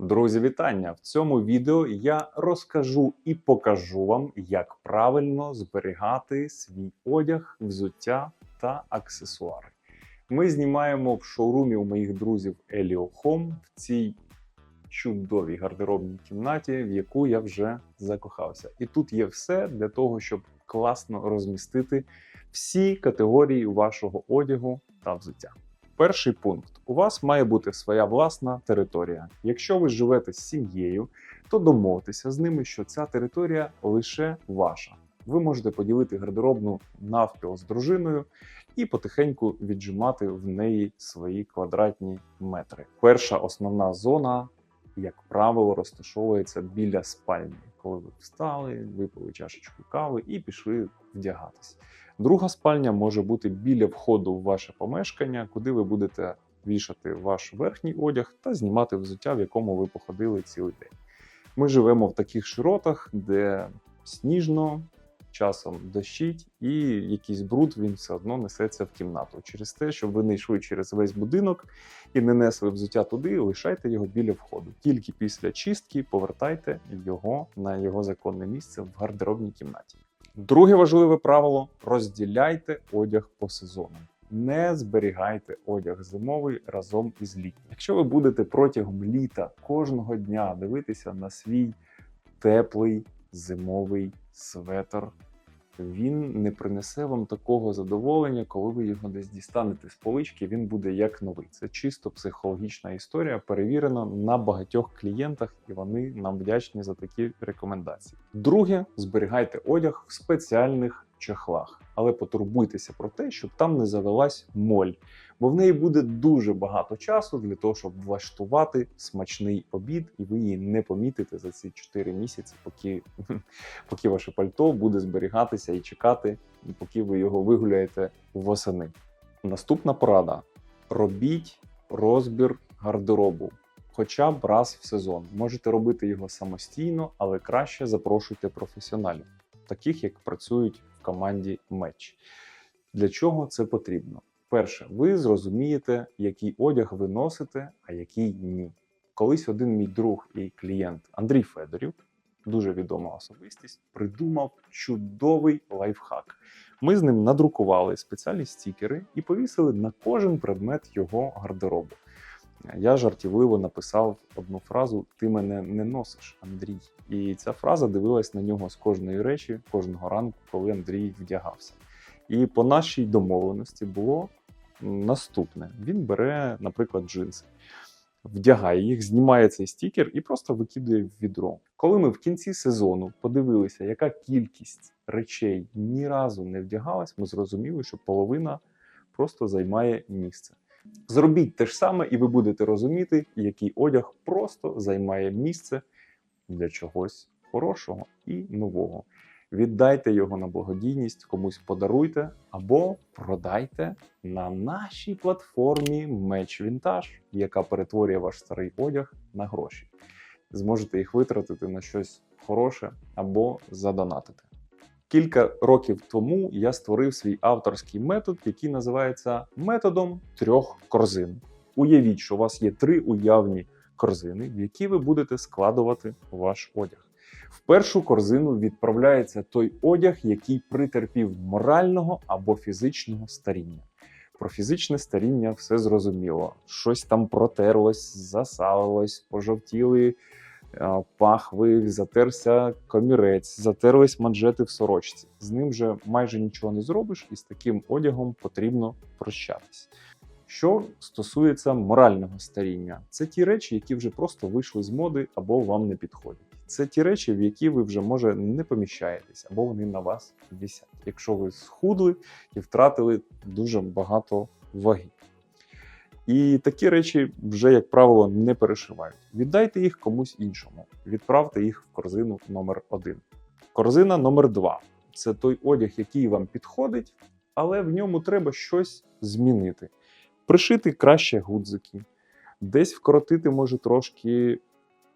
Друзі, вітання! В цьому відео я розкажу і покажу вам, як правильно зберігати свій одяг, взуття та аксесуари. Ми знімаємо в шоурумі у моїх друзів Elio Home в цій чудовій гардеробній кімнаті, в яку я вже закохався. І тут є все для того, щоб класно розмістити всі категорії вашого одягу та взуття. Перший пункт: у вас має бути своя власна територія. Якщо ви живете з сім'єю, то домовтеся з ними, що ця територія лише ваша. Ви можете поділити гардеробну навпіл з дружиною і потихеньку віджимати в неї свої квадратні метри. Перша основна зона, як правило, розташовується біля спальні, коли ви встали, випили чашечку кави і пішли вдягатись. Друга спальня може бути біля входу в ваше помешкання, куди ви будете вішати ваш верхній одяг та знімати взуття, в якому ви походили цілий день. Ми живемо в таких широтах, де сніжно, часом дощить, і якийсь бруд він все одно несеться в кімнату. Через те, щоб ви не йшли через весь будинок і не несли взуття туди, лишайте його біля входу. Тільки після чистки повертайте його на його законне місце в гардеробній кімнаті. Друге важливе правило: розділяйте одяг по сезону. Не зберігайте одяг зимовий разом із літнім. Якщо ви будете протягом літа кожного дня дивитися на свій теплий зимовий светр, він не принесе вам такого задоволення, коли ви його десь дістанете з полички. Він буде як новий. Це чисто психологічна історія, перевірена на багатьох клієнтах, і вони нам вдячні за такі рекомендації. Друге, зберігайте одяг в спеціальних чехлах, але потурбуйтеся про те, щоб там не завелась моль, бо в неї буде дуже багато часу для того, щоб влаштувати смачний обід, і ви її не помітите за ці 4 місяці, поки, поки ваше пальто буде зберігатися і чекати, поки ви його вигуляєте восени. Наступна порада: робіть розбір гардеробу. Хоча б раз в сезон можете робити його самостійно, але краще запрошуйте професіоналів, таких як працюють команді меч. Для чого це потрібно? Перше, ви зрозумієте, який одяг ви носите, а який ні. Колись один мій друг і клієнт Андрій Федорів, дуже відома особистість, придумав чудовий лайфхак. Ми з ним надрукували спеціальні стікери і повісили на кожен предмет його гардеробу. Я жартівливо написав одну фразу: Ти мене не носиш, Андрій. І ця фраза дивилась на нього з кожної речі, кожного ранку, коли Андрій вдягався. І по нашій домовленості було наступне: він бере, наприклад, джинси, вдягає їх, знімає цей стікер і просто викидує в відро. Коли ми в кінці сезону подивилися, яка кількість речей ні разу не вдягалась, ми зрозуміли, що половина просто займає місце. Зробіть те ж саме, і ви будете розуміти, який одяг просто займає місце для чогось хорошого і нового. Віддайте його на благодійність, комусь подаруйте або продайте на нашій платформі Меч Вінтаж, яка перетворює ваш старий одяг на гроші. Зможете їх витратити на щось хороше або задонатити. Кілька років тому я створив свій авторський метод, який називається методом трьох корзин. Уявіть, що у вас є три уявні корзини, в які ви будете складувати ваш одяг. В першу корзину відправляється той одяг, який притерпів морального або фізичного старіння. Про фізичне старіння все зрозуміло. Щось там протерлось, засалилось, пожовтіли е, пахви, затерся комірець, затерлись манжети в сорочці. З ним вже майже нічого не зробиш, і з таким одягом потрібно прощатись. Що стосується морального старіння, це ті речі, які вже просто вийшли з моди або вам не підходять. Це ті речі, в які ви вже може не поміщаєтесь, або вони на вас висять, якщо ви схудли і втратили дуже багато ваги. І такі речі вже, як правило, не перешивають. Віддайте їх комусь іншому, відправте їх в корзину номер 1 Корзина номер 2 це той одяг, який вам підходить, але в ньому треба щось змінити. Пришити краще гудзики, десь вкоротити може трошки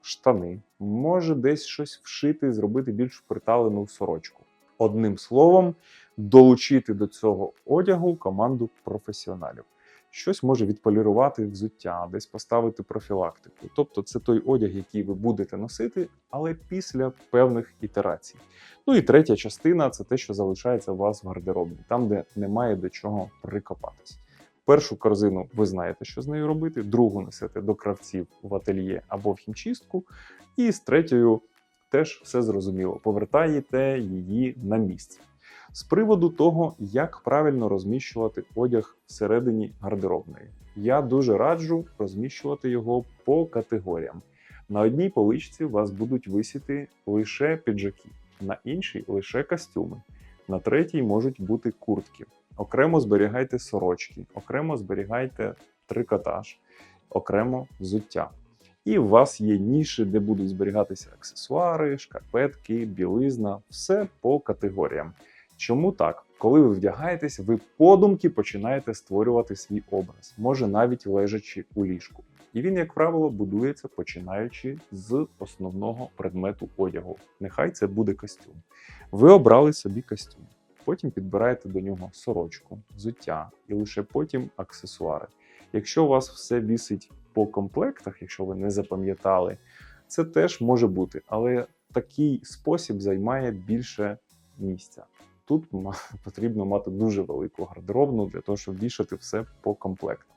штани, може десь щось вшити, зробити більш приталену сорочку. Одним словом, долучити до цього одягу команду професіоналів. Щось може відполірувати взуття, десь поставити профілактику. Тобто це той одяг, який ви будете носити, але після певних ітерацій. Ну і третя частина це те, що залишається у вас в гардеробі, там, де немає до чого прикопатись. Першу корзину ви знаєте, що з нею робити, другу несете до кравців в ательє або в хімчистку, і з третьою теж все зрозуміло. Повертаєте її на місце. З приводу того, як правильно розміщувати одяг всередині гардеробної, я дуже раджу розміщувати його по категоріям. На одній поличці у вас будуть висіти лише піджаки, на іншій лише костюми, на третій можуть бути куртки. Окремо зберігайте сорочки, окремо зберігайте трикотаж, окремо взуття. І у вас є ніші, де будуть зберігатися аксесуари, шкарпетки, білизна, все по категоріям. Чому так? Коли ви вдягаєтесь, ви подумки починаєте створювати свій образ, може навіть лежачи у ліжку. І він, як правило, будується починаючи з основного предмету одягу. Нехай це буде костюм. Ви обрали собі костюм, потім підбираєте до нього сорочку, взуття і лише потім аксесуари. Якщо у вас все вісить по комплектах, якщо ви не запам'ятали, це теж може бути, але такий спосіб займає більше місця. Тут потрібно мати дуже велику гардеробну для того, щоб вішати все по комплекту.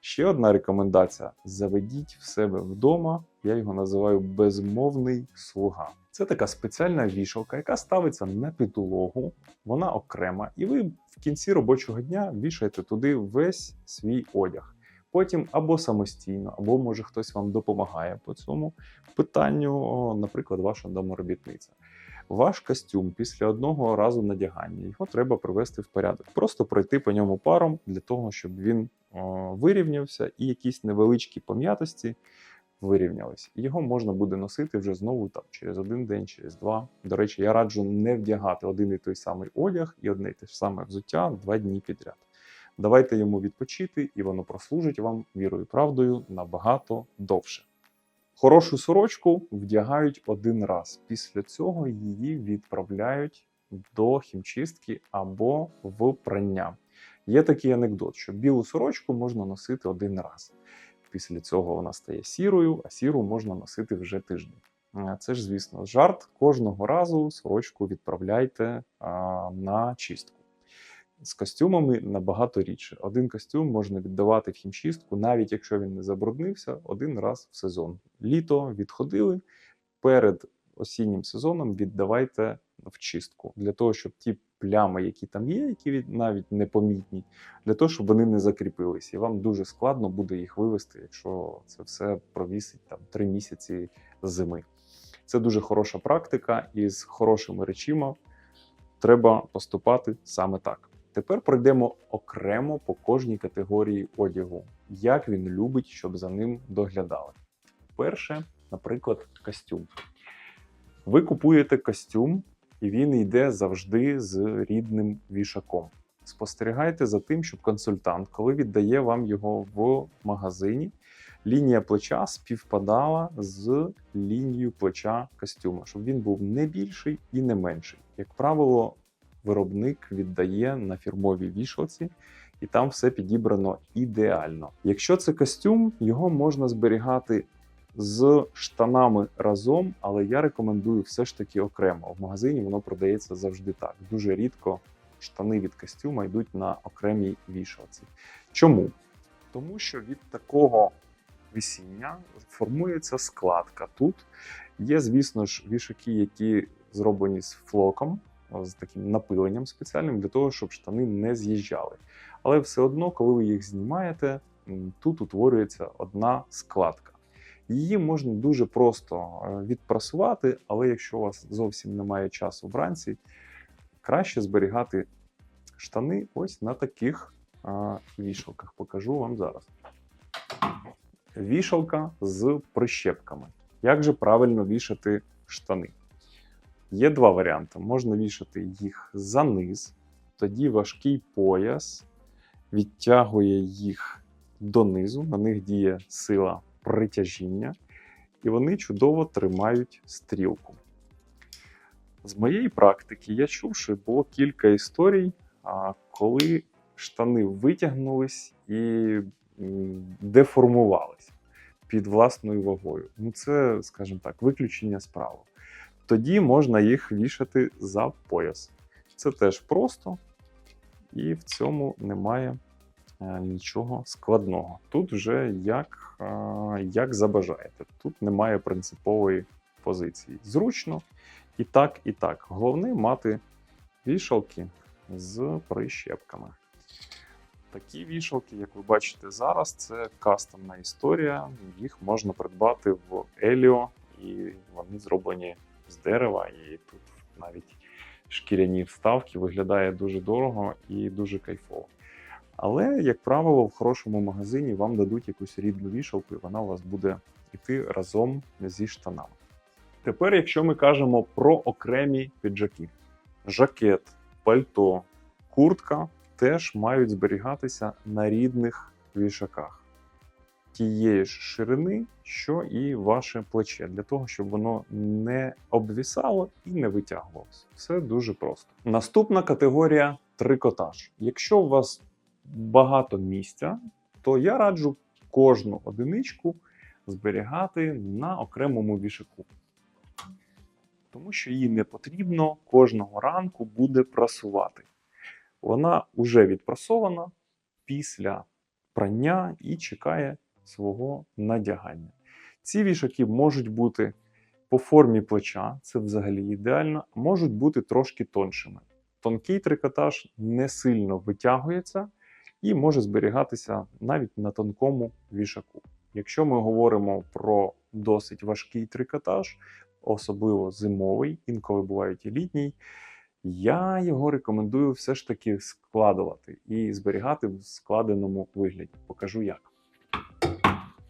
Ще одна рекомендація: заведіть в себе вдома, я його називаю безмовний слуга. Це така спеціальна вішалка, яка ставиться на підлогу, вона окрема, і ви в кінці робочого дня вішаєте туди весь свій одяг. Потім або самостійно, або може хтось вам допомагає по цьому питанню, наприклад, ваша доморобітниця. Ваш костюм після одного разу надягання його треба привести в порядок. Просто пройти по ньому паром для того, щоб він о, вирівнявся і якісь невеличкі пом'ятості вирівнялись. Його можна буде носити вже знову там через один день, через два. До речі, я раджу не вдягати один і той самий одяг і одне і те ж саме взуття два дні підряд. Давайте йому відпочити, і воно прослужить вам вірою і правдою набагато довше. Хорошу сорочку вдягають один раз. Після цього її відправляють до хімчистки або в прання. Є такий анекдот, що білу сорочку можна носити один раз. Після цього вона стає сірою, а сіру можна носити вже тиждень. Це ж, звісно, жарт. Кожного разу сорочку відправляйте а, на чистку. З костюмами набагато рідше. Один костюм можна віддавати в хімчистку, навіть якщо він не забруднився, один раз в сезон. Літо відходили перед осіннім сезоном. Віддавайте в чистку для того, щоб ті плями, які там є, які навіть непомітні, для того, щоб вони не закріпились. І вам дуже складно буде їх вивести, якщо це все провісить там три місяці зими. Це дуже хороша практика, і з хорошими речима треба поступати саме так. Тепер пройдемо окремо по кожній категорії одягу, як він любить, щоб за ним доглядали. Перше, наприклад, костюм. Ви купуєте костюм, і він йде завжди з рідним вішаком. Спостерігайте за тим, щоб консультант, коли віддає вам його в магазині, лінія плеча співпадала з лінією плеча костюма, щоб він був не більший і не менший. Як правило, виробник віддає на фірмовій вішалці, і там все підібрано ідеально. Якщо це костюм, його можна зберігати з штанами разом, але я рекомендую все ж таки окремо. В магазині воно продається завжди так. Дуже рідко штани від костюма йдуть на окремій вішалці. Чому? Тому що від такого висіння формується складка. Тут є, звісно ж, вішаки, які зроблені з флоком з таким напиленням спеціальним для того, щоб штани не з'їжджали. Але все одно, коли ви їх знімаєте, тут утворюється одна складка. Її можна дуже просто е, відпрасувати, але якщо у вас зовсім немає часу вранці, краще зберігати штани ось на таких вішалках. Покажу вам зараз. Вішалка з прищепками. Як же правильно вішати штани? Є два варіанти. Можна вішати їх за низ, тоді важкий пояс відтягує їх донизу, на них діє сила притяжіння, і вони чудово тримають стрілку. З моєї практики я чув, що було кілька історій, коли штани витягнулись і деформувались під власною вагою. Ну, це, скажімо так, виключення з правил. Тоді можна їх вішати за пояс. Це теж просто, і в цьому немає е, нічого складного. Тут вже як, е, як забажаєте. Тут немає принципової позиції. Зручно і так, і так. Головне мати вішалки з прищепками. Такі вішалки, як ви бачите зараз, це кастомна історія. Їх можна придбати в Еліо, і вони зроблені з дерева. І тут навіть шкіряні вставки виглядає дуже дорого і дуже кайфово. Але, як правило, в хорошому магазині вам дадуть якусь рідну вішалку, і вона у вас буде йти разом зі штанами. Тепер, якщо ми кажемо про окремі піджаки, жакет, пальто, куртка теж мають зберігатися на рідних вішаках тієї ж ширини, що і ваше плече, для того, щоб воно не обвісало і не витягувалося. Все дуже просто. Наступна категорія трикотаж. Якщо у вас багато місця, то я раджу кожну одиничку зберігати на окремому вішаку. Тому що її не потрібно кожного ранку буде прасувати. Вона вже відпрасована після прання і чекає свого надягання. Ці вішаки можуть бути по формі плеча, це взагалі ідеально, можуть бути трошки тоншими. Тонкий трикотаж не сильно витягується і може зберігатися навіть на тонкому вішаку. Якщо ми говоримо про досить важкий трикотаж, особливо зимовий, інколи бувають і літній, я його рекомендую все ж таки складувати і зберігати в складеному вигляді. Покажу як.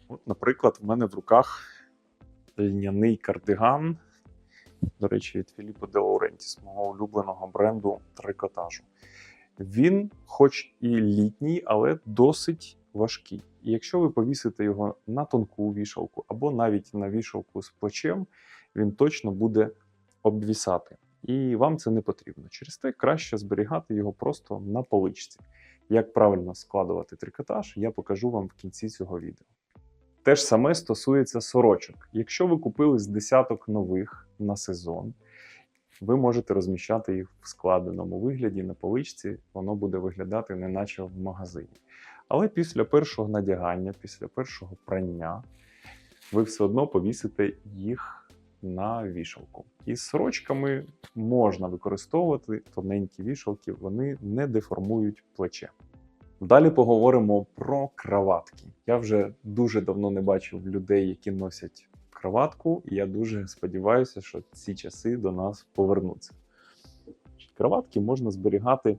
От, наприклад, в мене в руках льняний кардиган, до речі, від Філіппо де Лаурентіс, мого улюбленого бренду трикотажу. Він, хоч і літній, але досить важкий. І якщо ви повісите його на тонку вішалку або навіть на вішалку з плечем, він точно буде обвісати. І вам це не потрібно. Через те краще зберігати його просто на поличці. Як правильно складувати трикотаж, я покажу вам в кінці цього відео. Те ж саме стосується сорочок. Якщо ви купили з десяток нових на сезон, ви можете розміщати їх в складеному вигляді на поличці, воно буде виглядати неначе в магазині. Але після першого надягання, після першого прання, ви все одно повісите їх на вішалку. І сорочками можна використовувати тоненькі вішалки, вони не деформують плече. Далі поговоримо про краватки. Я вже дуже давно не бачив людей, які носять краватку, і я дуже сподіваюся, що ці часи до нас повернуться. Краватки можна зберігати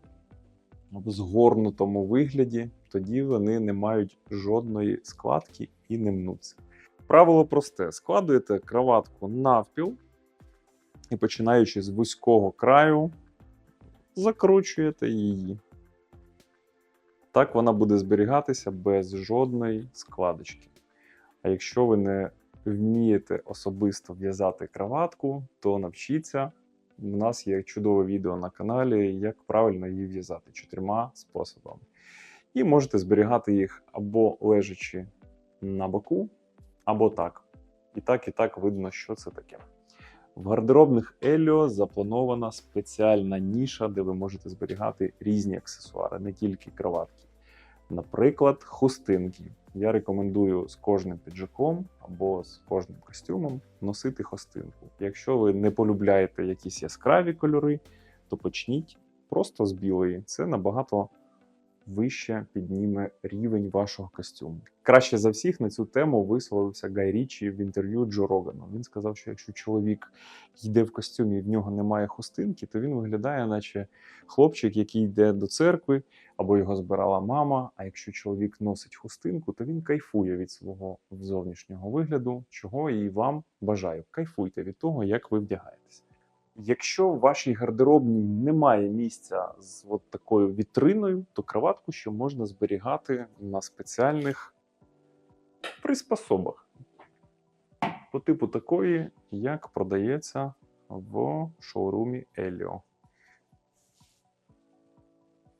в згорнутому вигляді, тоді вони не мають жодної складки і не мнуться. Правило просте: складуєте краватку навпіл і починаючи з вузького краю, закручуєте її. Так вона буде зберігатися без жодної складочки. А якщо ви не вмієте особисто в'язати краватку, то навчіться. У нас є чудове відео на каналі, як правильно її в'язати чотирма способами. І можете зберігати їх або лежачи на боку, або так. І так, і так видно, що це таке. В гардеробних Еліо запланована спеціальна ніша, де ви можете зберігати різні аксесуари, не тільки кроватки. Наприклад, хустинки. Я рекомендую з кожним піджаком або з кожним костюмом носити хустинку. Якщо ви не полюбляєте якісь яскраві кольори, то почніть просто з білої. Це набагато вище підніме рівень вашого костюму. Краще за всіх на цю тему висловився Гай Річі в інтерв'ю Джо Рогану. Він сказав, що якщо чоловік йде в костюмі і в нього немає хустинки, то він виглядає, наче хлопчик, який йде до церкви, або його збирала мама. А якщо чоловік носить хустинку, то він кайфує від свого зовнішнього вигляду, чого і вам бажаю. Кайфуйте від того, як ви вдягаєтесь. Якщо в вашій гардеробній немає місця з от такою вітриною, то кроватку ще можна зберігати на спеціальних приспособах. По типу такої, як продається в шоурумі Еліо.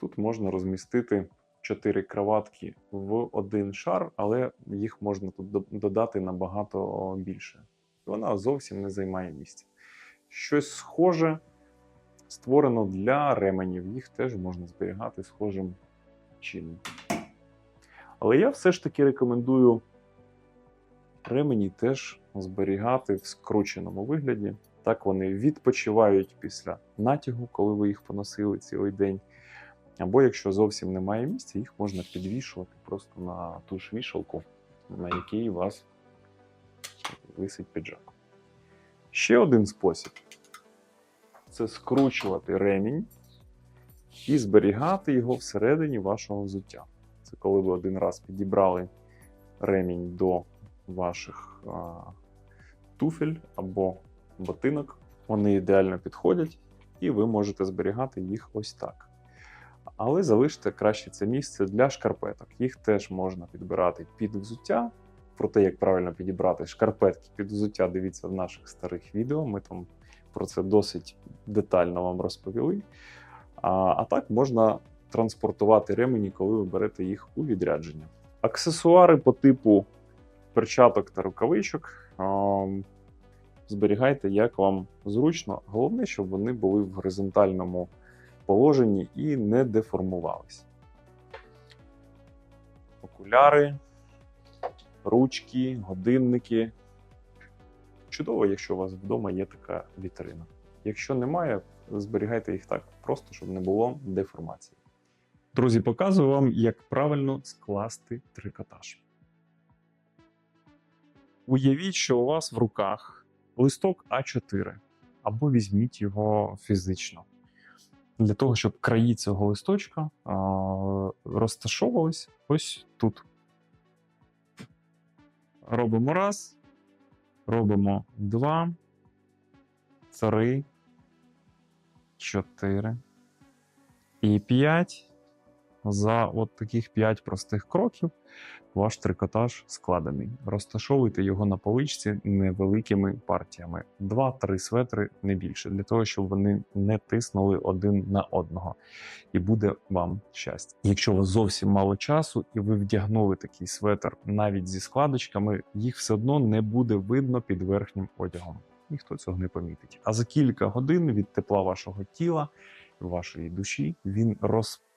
Тут Тут можна розмістити 4 кроватки в один шар, але їх можна тут додати набагато більше. Вона зовсім не займає місця. Щось схоже створено для ременів. Їх теж можна зберігати схожим чином. Але я все ж таки рекомендую ремені теж зберігати в скрученому вигляді. Так вони відпочивають після натягу, коли ви їх поносили цілий день. Або якщо зовсім немає місця, їх можна підвішувати просто на ту ж вішалку, на якій у вас висить піджак. Ще один спосіб це скручувати ремінь і зберігати його всередині вашого взуття. Це коли ви один раз підібрали ремінь до ваших а, туфель або ботинок. Вони ідеально підходять, і ви можете зберігати їх ось так. Але залиште краще це місце для шкарпеток. Їх теж можна підбирати під взуття. Про те, як правильно підібрати шкарпетки під взуття, дивіться в наших старих відео. Ми там про це досить детально вам розповіли. А, а так можна транспортувати ремені, коли ви берете їх у відрядження. Аксесуари по типу перчаток та рукавичок зберігайте, як вам зручно. Головне, щоб вони були в горизонтальному положенні і не деформувались. Окуляри, ручки, годинники. Чудово, якщо у вас вдома є така вітрина. Якщо немає, зберігайте їх так, просто щоб не було деформації. Друзі, показую вам, як правильно скласти трикотаж. Уявіть, що у вас в руках листок А4, або візьміть його фізично. Для того, щоб краї цього листочка розташовувались ось тут. Робимо раз, робимо два, три, чотири. І п'ять. За от таких 5 простих кроків ваш трикотаж складений. Розташовуйте його на поличці невеликими партіями. 2-3 светри не більше, для того, щоб вони не тиснули один на одного. І буде вам щастя. Якщо у вас зовсім мало часу, і ви вдягнули такий светр навіть зі складочками, їх все одно не буде видно під верхнім одягом. Ніхто цього не помітить. А за кілька годин від тепла вашого тіла, вашої душі, він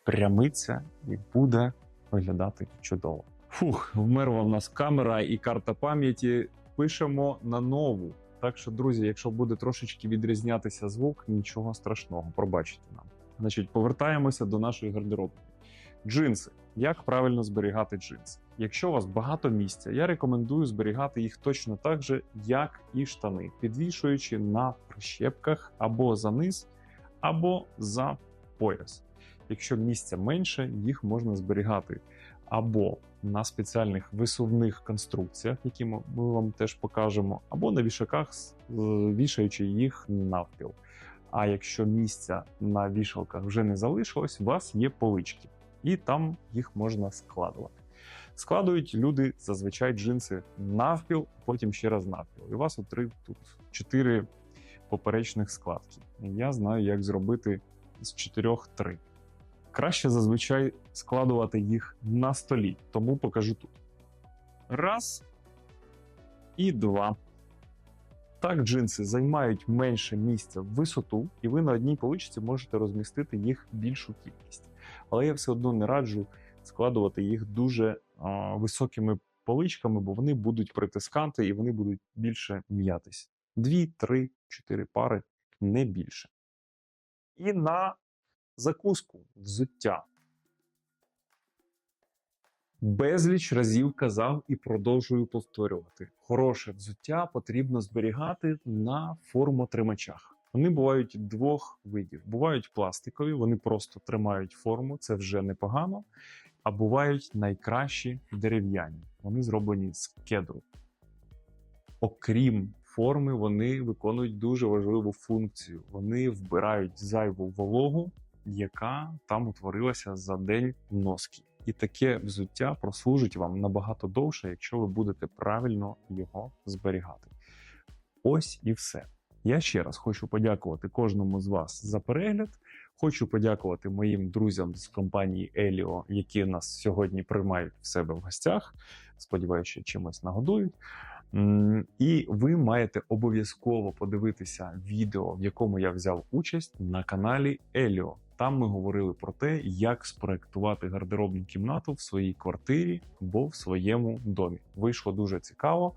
розпрямиться і буде виглядати чудово. Фух, вмерла в нас камера і карта пам'яті. Пишемо на нову. Так що, друзі, якщо буде трошечки відрізнятися звук, нічого страшного, пробачте нам. Значить, повертаємося до нашої гардеробної. Джинси. Як правильно зберігати джинси? Якщо у вас багато місця, я рекомендую зберігати їх точно так же, як і штани, підвішуючи на прищепках або за низ, або за пояс. Якщо місця менше, їх можна зберігати або на спеціальних висувних конструкціях, які ми вам теж покажемо, або на вішаках, е, вішаючи їх навпіл. А якщо місця на вішалках вже не залишилось, у вас є полички, і там їх можна складувати. Складують люди зазвичай джинси навпіл, потім ще раз навпіл. І у вас три тут чотири поперечних складки. Я знаю, як зробити з чотирьох три. Краще зазвичай складувати їх на столі, тому покажу тут. Раз і два. Так, джинси займають менше місця в висоту, і ви на одній поличці можете розмістити їх більшу кількість. Але я все одно не раджу складувати їх дуже а, високими поличками, бо вони будуть притискати і вони будуть більше м'ятись. Дві, три, чотири пари, не більше. І на закуску, взуття. Безліч разів казав і продовжую повторювати. Хороше взуття потрібно зберігати на формотримачах. Вони бувають двох видів: бувають пластикові, вони просто тримають форму, це вже непогано. А бувають найкращі дерев'яні. Вони зроблені з кедру. Окрім форми, вони виконують дуже важливу функцію. Вони вбирають зайву вологу, яка там утворилася за день носки. І таке взуття прослужить вам набагато довше, якщо ви будете правильно його зберігати. Ось і все. Я ще раз хочу подякувати кожному з вас за перегляд. Хочу подякувати моїм друзям з компанії Еліо, які нас сьогодні приймають в себе в гостях. Сподіваюся, чимось нагодують. І ви маєте обов'язково подивитися відео, в якому я взяв участь на каналі Еліо. Там ми говорили про те, як спроектувати гардеробну кімнату в своїй квартирі або в своєму домі. Вийшло дуже цікаво.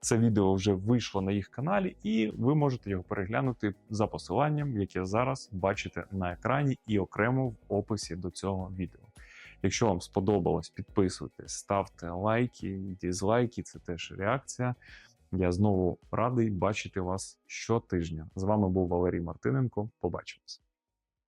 Це відео вже вийшло на їх каналі, і ви можете його переглянути за посиланням, яке зараз бачите на екрані, і окремо в описі до цього відео. Якщо вам сподобалось, підписуйтесь, ставте лайки, дізлайки, це теж реакція. Я знову радий бачити вас щотижня. З вами був Валерій Мартиненко. Побачимось.